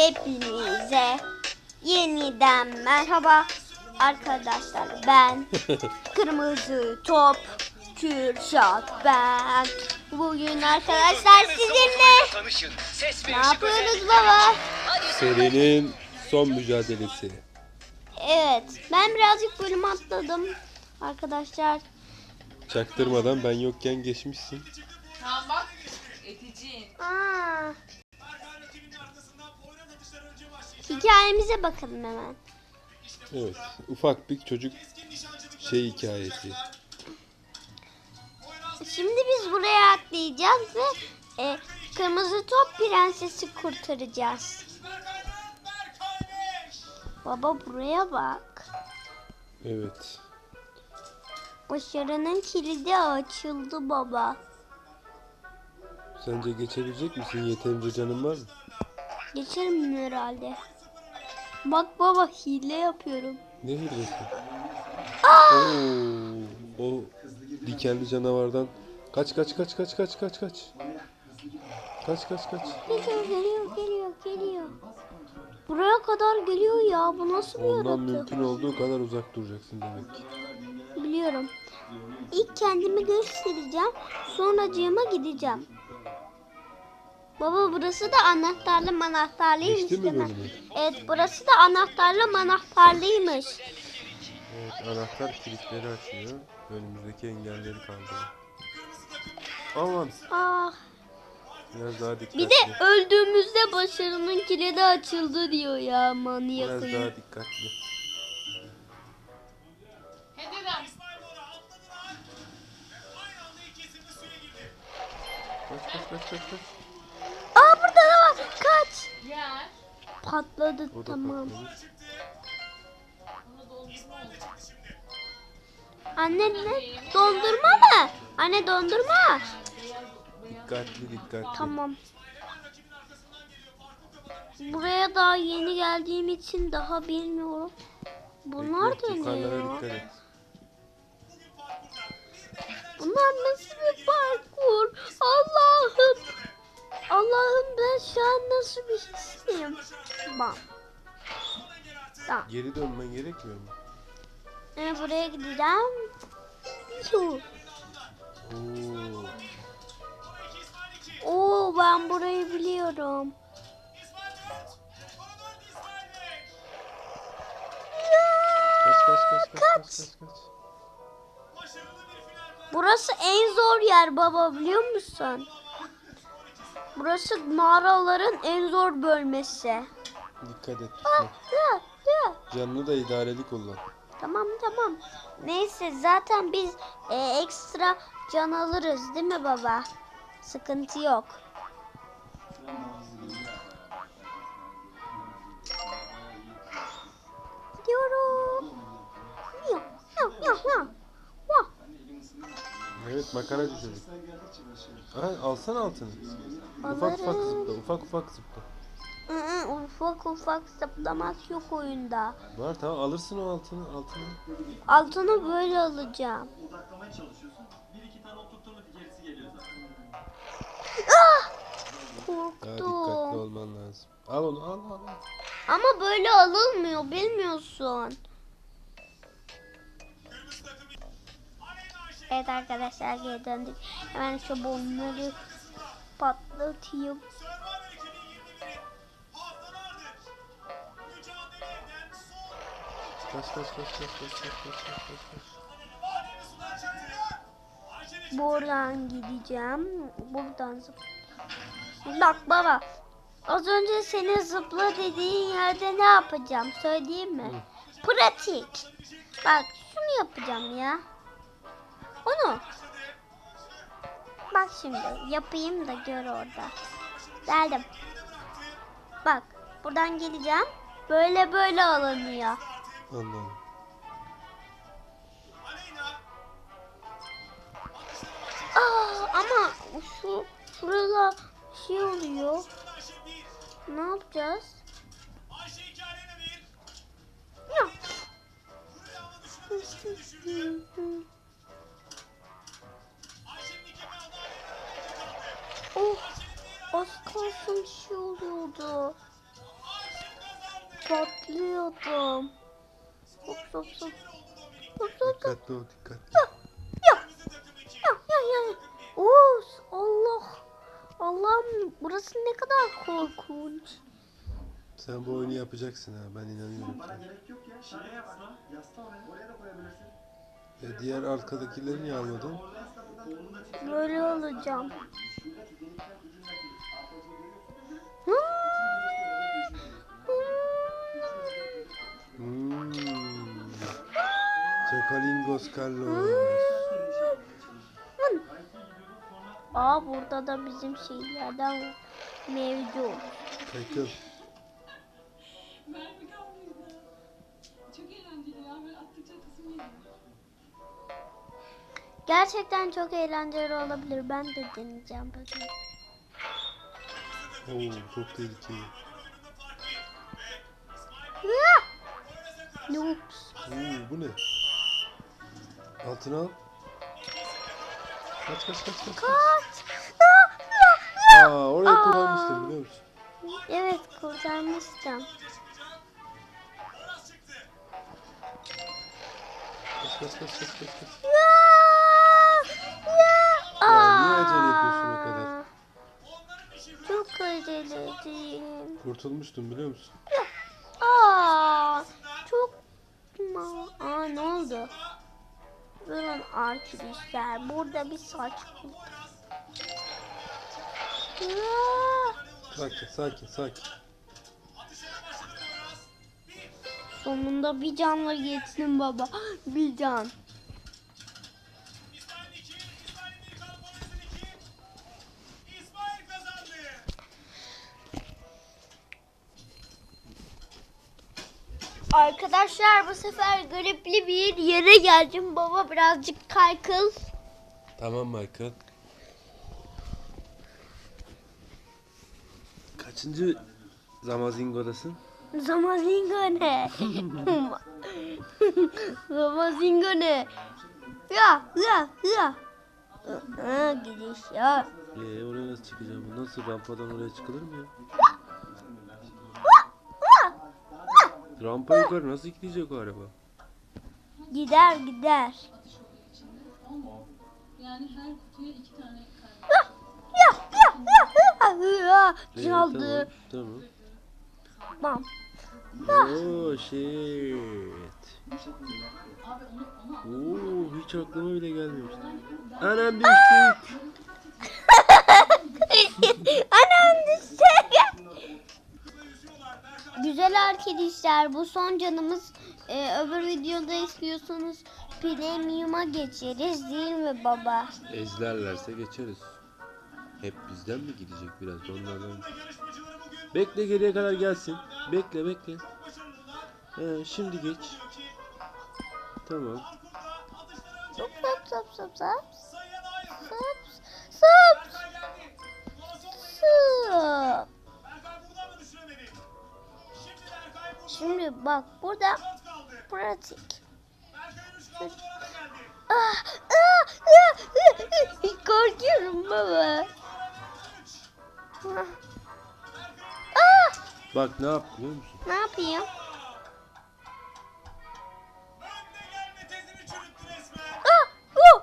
Hepinize yeniden merhaba arkadaşlar. Ben Kırmızı Top Kürşat ben. Bugün arkadaşlar sizinle Tanışın. Ses ne ve ışık yapıyoruz baba? Serinin son mücadelesi. Evet ben birazcık bölüm atladım arkadaşlar. Çaktırmadan ben yokken geçmişsin. Tamam bak. Eticin. Aa. Hikayemize bakalım hemen. Evet. Ufak bir çocuk şey hikayesi. Şimdi biz buraya atlayacağız ve e, kırmızı top prensesi kurtaracağız. Baba buraya bak. Evet. Başarının kilidi açıldı baba. Sence geçebilecek misin? Yeterince canın var mı? Geçerim herhalde. Bak baba hile yapıyorum. Ne hilesi? Oo, o dikenli canavardan kaç kaç kaç kaç kaç kaç kaç. Kaç kaç kaç. Geliyor geliyor geliyor geliyor. Buraya kadar geliyor ya. Bu nasıl bir Ondan mümkün olduğu kadar uzak duracaksın demek ki. Biliyorum. İlk kendimi göstereceğim. Sonracığıma gideceğim. Baba burası da anahtarlı manahtarlıymış Geçti değil mi? bölümü? Evet burası da anahtarlı manahtarlıymış. Evet, anahtar kilitleri açıyor. Önümüzdeki engelleri kaldırıyor. Aman Ah. biraz daha dikkatli. Bir de öldüğümüzde başarının kilidi açıldı diyor ya manyak. Biraz daha dikkatli. Kaç kaç kaç kaç kaç. Patladı O tamam. patlamış. Anne ne? Dondurma mı? Anne dondurma. Dikkatli dikkatli. Tamam. Buraya daha yeni geldiğim için daha bilmiyorum. Bunlar da ne ya? Bunlar nasıl bir parkur? Allah'ım. Allah'ım ben şu an nasıl bir hissiyim? Bak. Tamam. Geri dönmen gerekmiyor mu? Ee, buraya gideceğim. Yuh. Oo. Oo ben burayı biliyorum. Kaç kaç kaç kaç kaç kaç kaç. Burası en zor yer baba biliyor musun? Burası mağaraların en zor bölmesi. Dikkat et. Ya, ya. Canını da idareli kullan. Tamam tamam. Neyse zaten biz e, ekstra can alırız değil mi baba? Sıkıntı yok. Gidiyorum. Yok yok yok yok. Evet makaracı çocuk. Ha, alsana altını. Ufak ufak zıpla ufak ufak zıpla. Hı hı, ufak ufak zıplamak yok oyunda. Var tamam alırsın o altını altını. Altını böyle alacağım. odaklamaya çalışıyorsun. Bir iki tane oturttun mu gerisi geliyor zaten. Daha dikkatli Korktum. olman lazım. Al onu al al. al. Ama böyle alınmıyor bilmiyorsun. Evet arkadaşlar geri döndük. Hemen şu bombaları patlatayım. Kaç kaç kaç kaç kaç kaç kaç kaç kaç. Buradan gideceğim. Buradan zıp. Bak baba. Az önce seni zıpla dediğin yerde ne yapacağım söyleyeyim mi? Pratik. Bak şunu yapacağım ya. Onu. Bak şimdi yapayım da gör orada. Geldim. Bak buradan geleceğim. Böyle böyle alınıyor. Anladım. Aa, ama şu şurada şey oluyor. Ne yapacağız? Ya. Bir şey oluyordu. patlıyordum. Hop hop hop. Hop hop hop. Dikkatli ol dikkatli. Ya ya ya ya. Oo, Allah. Allah'ım burası ne kadar korkunç. Sen bu oyunu yapacaksın ha ben inanıyorum. Bana gerek yok ya. Şaka yapma. Yasla oraya. Oraya da koyabilirsin. Ya diğer arkadakileri niye almadın? Böyle olacağım. Çekalingos Carlos. Aa burada da bizim şeylerden mevcut. Geliyor. Gerçekten çok eğlenceli olabilir. Ben de deneyeceğim bakın. Oo çok tehlikeli. Noops. Oo bu ne? Altına al. Kaç kaç kaç kaç. kaç. Ah, ah. Aa kullanmıştım biliyor musun? Evet kurtarmıştım. Kaç kaç kaç kaç kaç. kaç. Ya! Niye acele yapıyorsun o kadar? Aa! Çok aceledim. Kurtulmuştum biliyor musun? Aa! Çok Aa ne oldu? Durun arkadaşlar. Burada bir saç buldum. Ya! Sakin sakin sakin. Sonunda bir canla geçtim baba. Bir can. Arkadaşlar bu sefer garipli bir yere geldim. Baba birazcık kaykıl. Tamam Michael. Kaçıncı Zamazingo'dasın? Zamazingo ne? Zamazingo ne? Ya ya ya. Aa, gidiş ya. Ee oraya nasıl çıkacağım? Nasıl rampadan oraya çıkılır mı ya? Rampa yukarı nasıl gidecek o araba? Gider gider. Yani her kutuya iki tane kalp. Ya ya ya ya ya. Çaldı. Tamam. Bam. tamam. Oh shit. Oo hiç aklıma bile gelmemişti. Anam düştük. Anam düştü. Güzel arkadaşlar bu son canımız Ee, öbür videoda istiyorsanız premium'a geçeriz değil mi baba? Ezlerlerse geçeriz. Hep bizden mi gidecek biraz onlardan? Bekle geriye kadar gelsin. Bekle bekle. He, şimdi geç. Tamam. Sop sop sop sop. Sop sop. Sop. Bak burada pratik. Ah, ah, ah, ah. Korkuyorum baba. Ah. Ah, Bak ne yap biliyor musun? ne yapayım? Ah, oh,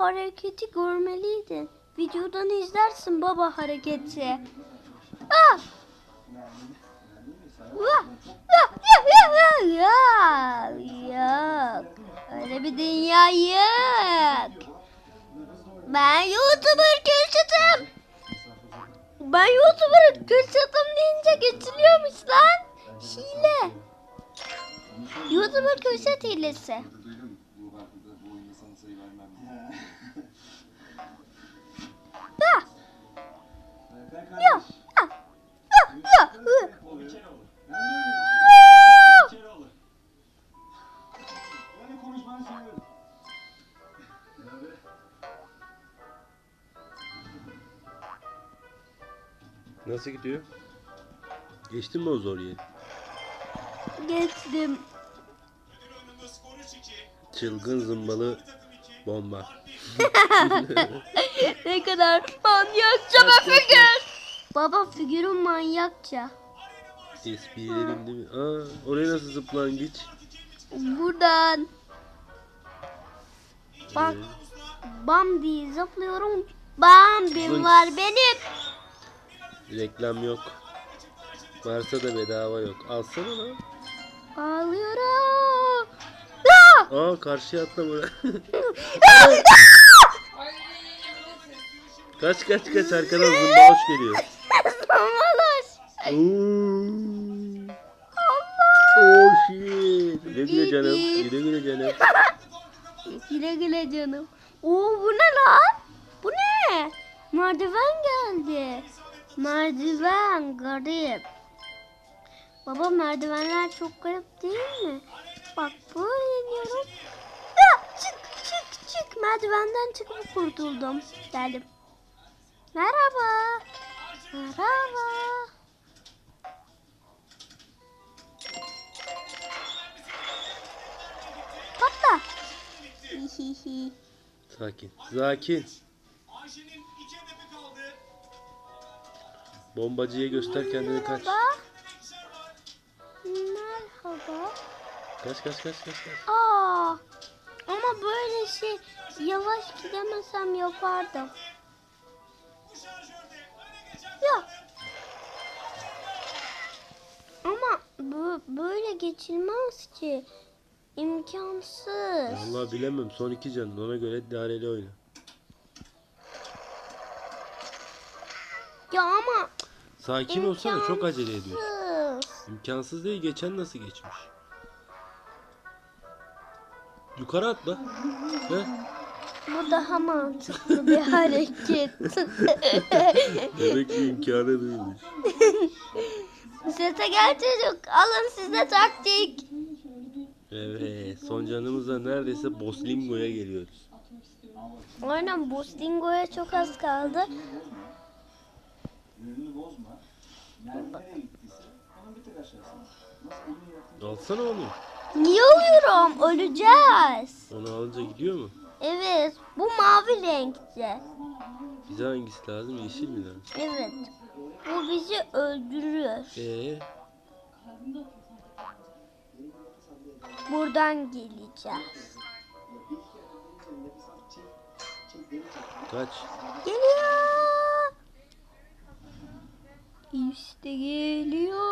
hareketi görmeliydin. Videodan izlersin baba hareketi. Ah! Vah! Ya. Yok. Öyle bir dünya yok. Ben YouTuber Kürşat'ım. Ben YouTuber Kürşat'ım deyince geçiliyormuş lan. Hile. YouTuber Kürşat hilesi. Olur. Böyle konuşmanı seviyorum. Nasıl gidiyor? Geçtin mi o zor yeri? Geçtim. Çılgın zımbalı bomba. ne kadar manyakça bir figür. Baba figürün manyakça. Esprilerim değil mi? Aa, oraya nasıl zıplangıç? Buradan. Bak Ee, bam diye zıplıyorum. Bambim Zınk. var benim. reklam yok. Varsa da bedava yok. Alsana lan. Ağlıyorum. Ah! Aa karşıya atla buraya. kaç kaç kaç arkadan zımbalaş geliyor. Oo. Oh shit. Güle güle canım. Güle güle canım. Güle güle canım. Oo bu ne lan? Bu ne? Merdiven geldi. Merdiven garip. Baba merdivenler çok garip değil mi? Bak böyle iniyorum. Ya, çık çık çık. Merdivenden çıkıp kurtuldum. Geldim. Merhaba. Merhaba. Patla. Hihihi. Sakin. Sakin. Bombacıya göster kendini kaç. Merhaba. Kaç kaç kaç kaç. kaç. Aa, ama böyle şey yavaş gidemesem yapardım. Bu, böyle geçilmez ki. İmkansız. Vallahi bilemem. Son iki canın. Ona göre idareli oyna. Ya ama Sakin olsana çok acele ediyorsun. imkansız. İmkansız değil. Geçen nasıl geçmiş? Yukarı atla. He? Bu daha mantıklı bir hareket. Demek ki imkanı değilmiş. Sete gel çocuk. Alın size taktik. Evet. Son canımızda neredeyse Boslingo'ya geliyoruz. Aynen Bostingo'ya çok az kaldı. Alsana onu. Niye oluyorum? Öleceğiz. Onu alınca gidiyor mu? Evet. Bu mavi renkte. Bize hangisi lazım? Yeşil mi lazım? Evet. Bu bizi öldürür. Ee, Buradan geleceğiz. kaç. Geliyor. İşte geliyor.